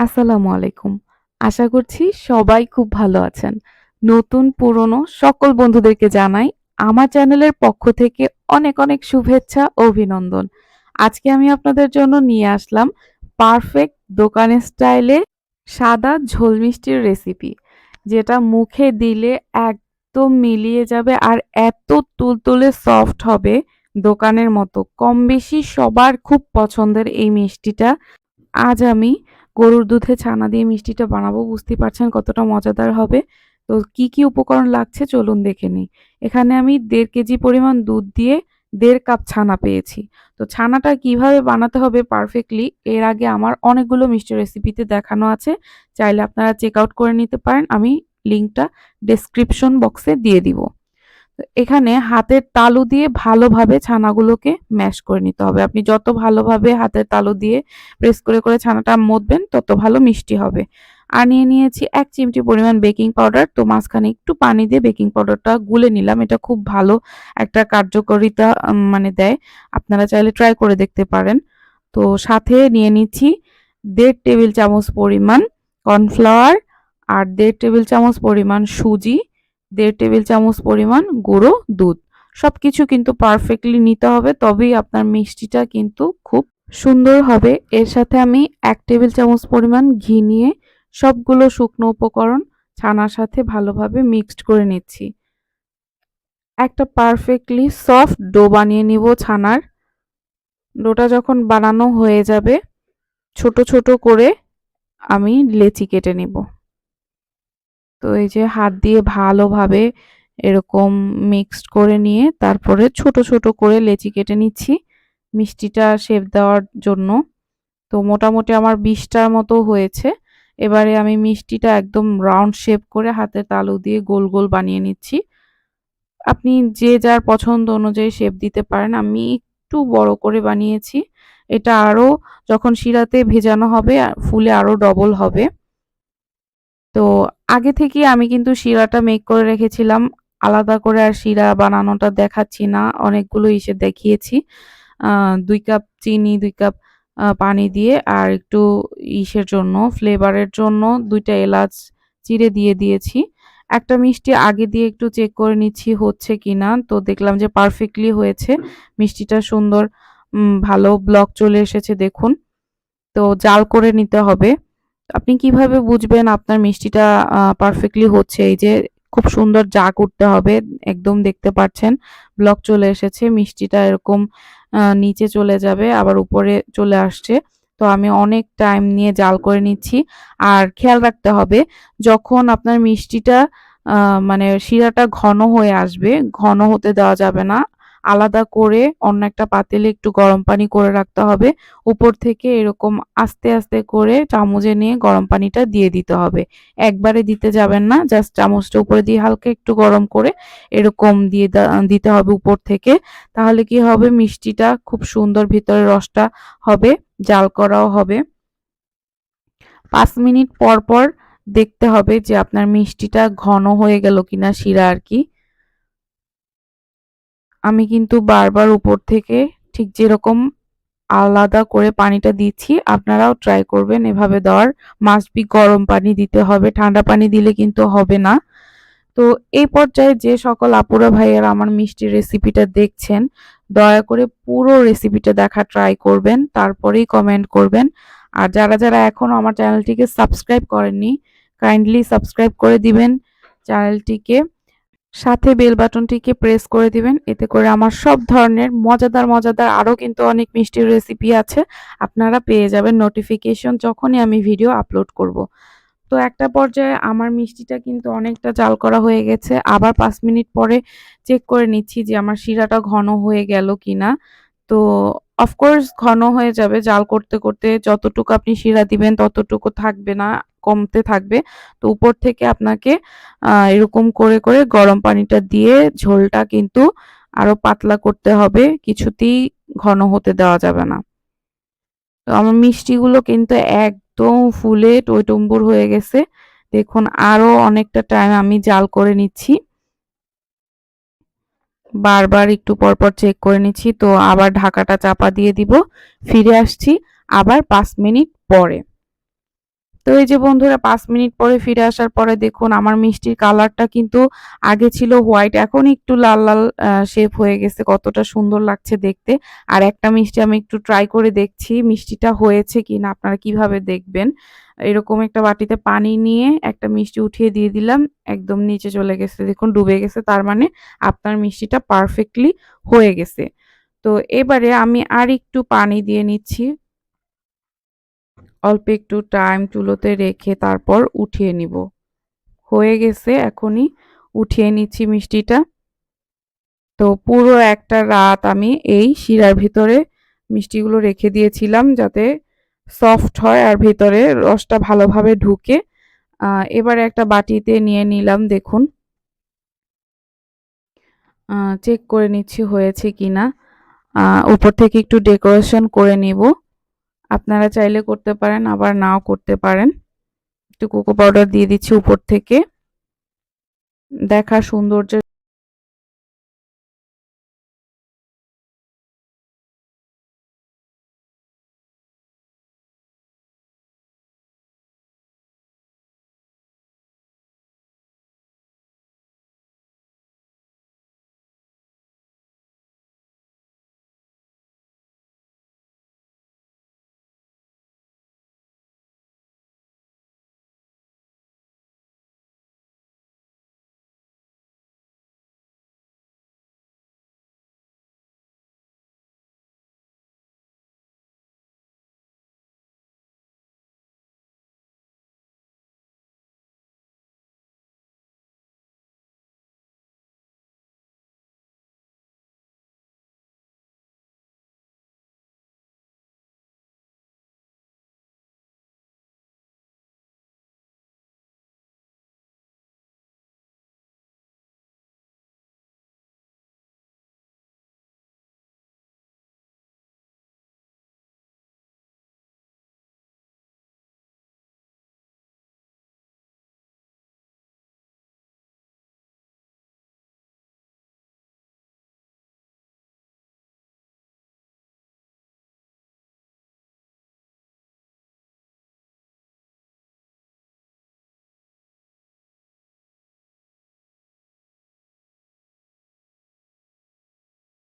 আসসালামু আলাইকুম। আশা করছি সবাই খুব ভালো আছেন। নতুন পুরনো সকল বন্ধুদেরকে জানাই আমার চ্যানেলের পক্ষ থেকে অনেক, অনেক শুভেচ্ছা অভিনন্দন। আজকে আমি আপনাদের জন্য নিয়ে আসলাম পারফেক্ট দোকানের স্টাইলে সাদা ঝোল মিষ্টির রেসিপি। যেটা মুখে দিলে একদম মিলিয়ে যাবে আর এত তুলতুলে সফট হবে দোকানের মতো। কম বেশি সবার খুব পছন্দের এই মিষ্টিটা। আজ আমি গরুর দুধে ছানা দিয়ে মিষ্টিটা বানাবো বুঝতেই পারছেন কতটা মজাদার হবে। তো কি, কি উপকরণ লাগছে চলুন দেখে নিই। এখানে আমি দেড় কেজি পরিমাণ দুধ দিয়ে দেড় কাপ ছানা পেয়েছি। তো ছানাটা কীভাবে বানাতে হবে পারফেক্টলি এর আগে আমার অনেকগুলো মিষ্টির রেসিপিতে দেখানো আছে। চাইলে আপনারা চেক আউট করে নিতে পারেন। আমি লিঙ্কটা ডেসক্রিপশন বক্সে দিয়ে দিব। এখানে হাতের তালু দিয়ে ভালোভাবে ছানাগুলোকে ম্যাশ করে নিতে হবে। আপনি যত ভালোভাবে হাতের তালু দিয়ে প্রেস করে, করে ছানাটা মথবেন তত ভালো মিষ্টি হবে। আর নিয়ে নিয়েছি এক চিমটি পরিমাণ বেকিং পাউডার। তো মাঝখানে একটু পানি দিয়ে বেকিং পাউডারটা গুলে নিলাম। এটা খুব ভালো একটা কার্যকারিতা মানে দেয়। আপনারা চাইলে ট্রাই করে দেখতে পারেন। তো সাথে নিয়ে নিচ্ছি দেড় টেবিল চামচ পরিমাণ কর্নফ্লাওয়ার আর দেড় টেবিল চামচ পরিমাণ সুজি, ১.৫ টেবিল চামচ পরিমাণ গুঁড়ো দুধ। সব কিছু কিন্তু পারফেক্টলি নিতে হবে তবেই আপনার মিষ্টিটা কিন্তু খুব সুন্দর হবে। এর সাথে আমি এক টেবিল চামচ পরিমাণ ঘি নিয়ে সবগুলো শুকনো উপকরণ ছানার সাথে ভালোভাবে মিক্সড করে নিচ্ছি। একটা পারফেক্টলি সফট ডো বানিয়ে নিব ছানার। ডোটা যখন বানানো হয়ে যাবে ছোট, ছোট করে আমি লেচি কেটে নিব। তো এই যে হাত দিয়ে ভালোভাবে এরকম মিক্সড করে নিয়ে তারপরে ছোট, ছোট করে লেচি কেটে নিচ্ছি মিষ্টিটা শেপ দেওয়ার জন্য। তো মোটামুটি আমার ২০ টার মতো হয়েছে। এবারে আমি মিষ্টিটা একদম রাউন্ড শেপ করে হাতের তালু দিয়ে গোল, গোল বানিয়ে নিচ্ছি। আপনি যে যার পছন্দ অনুযায়ী শেপ দিতে পারেন। আমি একটু বড় করে বানিয়েছি। এটা আরও যখন শিরাতে ভেজানো হবে ফুলে আরও ডবল হবে। তো আগে থেকে আমি কিন্তু শিরাটা মেক করে রেখেছিলাম। আলাদা করে আর শিরা বানানোটা দেখাচ্ছি না। অনেকগুলো ইসে দেখিয়েছি। দুই কাপ চিনি, দুই কাপ পানি দিয়ে আর একটু ইসের জন্য ফ্লেভারের জন্য দুইটা এলাচ চিড়ে দিয়ে দিয়েছি। একটা মিষ্টি আগে দিয়ে একটু চেক করে নিচ্ছি হচ্ছে কি না তো দেখলাম যে পারফেক্টলি হয়েছে। মিষ্টিটা সুন্দর ভালো ব্লক চলে এসেছে দেখুন। তো জাল করে নিতে হবে। আপনি কীভাবে বুঝবেন আপনার মিষ্টিটা পারফেক্টলি হচ্ছে? এই যে খুব সুন্দর জাগ উঠতে হবে। একদম দেখতে পাচ্ছেন ব্লক চলে এসেছে। মিষ্টিটা এরকম নিচে চলে যাবে আবার উপরে চলে আসছে। তো আমি অনেক টাইম নিয়ে জাল করে নিচ্ছি। আর খেয়াল রাখতে হবে যখন আপনার মিষ্টিটা মানে শিরাটা ঘন হয়ে আসবে, ঘন হতে দেওয়া যাবে না। আলাদা করে অন্য একটা পাতিলে একটু গরম পানি করে রাখতে হবে। উপর থেকে এরকম আস্তে, আস্তে করে চামচে নিয়ে গরম পানিটা দিয়ে দিতে হবে। একবারে দিতে যাবেন না। জাস্ট চামচটা উপরে দিয়ে হালকা একটু গরম করে এরকম দিয়ে দিতে হবে উপর থেকে। তাহলে কি হবে মিষ্টিটা খুব সুন্দর ভিতরে রসটা হবে, জাল করাও হবে। পাঁচ মিনিট পর, পর দেখতে হবে যে আপনার মিষ্টিটা ঘন হয়ে গেল কিনা শিরা আরকি। আমি কিন্তু বারবার উপর থেকে ঠিক যেরকম আলাদা করে পানিটা দিচ্ছি আপনারাও ট্রাই করবেন এভাবে দেওয়ার। মাস্ট বি গরম পানি দিতে হবে। ঠান্ডা পানি দিলে কিন্তু হবে না। তো এই পর্যায়ে যে সকল আপুরা ভাইয়ারা আমার মিষ্টির রেসিপিটা দেখছেন, দয়া করে পুরো রেসিপিটা দেখা ট্রাই করবেন। তারপরেই কমেন্ট করবেন। আর যারা, যারা এখনও আমার চ্যানেলটিকে সাবস্ক্রাইব করেননি কাইন্ডলি সাবস্ক্রাইব করে দিবেন চ্যানেলটিকে। সাথে বেল বাটনটিকে প্রেস করে দিবেন। এতে করে আমার সব ধরনের মজাদার, মজাদার আরও কিন্তু অনেক মিষ্টির রেসিপি আছে। আপনারা পেয়ে যাবেন নোটিফিকেশন যখনই আমি ভিডিও আপলোড করব। তো একটা পর্যায়ে আমার মিষ্টিটা কিন্তু অনেকটা জাল করা হয়ে গেছে। আবার পাঁচ মিনিট পরে চেক করে নিচ্ছি যে আমার শিরাটা ঘন হয়ে গেল কিনা। তো অফকোর্স ঘন হয়ে যাবে জাল করতে, করতে যতটুকু আপনি শিরা দিবেন ততটুকু থাকবে না, কমতে থাকবে। তো উপর থেকে আপনাকে এরকম করে, করে গরম পানিটা দিয়ে ঝোলটা কিন্তু আরও পাতলা করতে হবে। কিছুতেই ঘন হতে দেওয়া যাবে না। তো আমার মিষ্টিগুলো কিন্তু একদম ফুলে টইটুম্বুর হয়ে গেছে। দেখুন আরও অনেকটা টাইম আমি জাল করে নিচ্ছি। বারবার একটু পর, পর চেক করে নিচ্ছি। তো আবার ঢাকাটা চাপা দিয়ে দিব। ফিরে আসছি আবার পাঁচ মিনিট পরে। তো এই যে বন্ধুরা পাঁচ মিনিট পরে ফিরে আসার পরে দেখুন আমার মিষ্টির কালারটা কিন্তু আগে ছিল হোয়াইট এখন একটু লাল, লাল শেপ হয়ে গেছে। কতটা সুন্দর লাগছে দেখতে। আর একটা মিষ্টি আমি একটু ট্রাই করে দেখছি মিষ্টিটা হয়েছে কি না আপনারা কীভাবে দেখবেন। এরকম একটা বাটিতে পানি নিয়ে একটা মিষ্টি উঠিয়ে দিয়ে দিলাম। একদম নিচে চলে গেছে দেখুন ডুবে গেছে। তার মানে আপনার মিষ্টিটা পারফেক্টলি হয়ে গেছে। তো এবারে আমি আর একটু পানি দিয়ে নিচ্ছি। অল্প একটু টাইম চুলোতে রেখে তারপর উঠিয়ে নিব। হয়ে গেছে, এখনই উঠিয়ে নিচ্ছি মিষ্টিটা। তো পুরো একটা রাত আমি এই শিরার ভিতরে মিষ্টিগুলো রেখে দিয়েছিলাম যাতে সফট হয় আর ভেতরে রসটা ভালোভাবে ঢুকে। এবারে একটা বাটিতে নিয়ে নিলাম, দেখুন। চেক করে নিচ্ছি হয়েছে কিনা। আ, উপর থেকে একটু ডেকোরেশন করে নিব। আপনারা চাইলে করতে পারেন, আবার নাও করতে পারেন। একটু কোকো পাউডার দিয়ে দিচ্ছি উপর থেকে। দেখা সৌন্দর্যের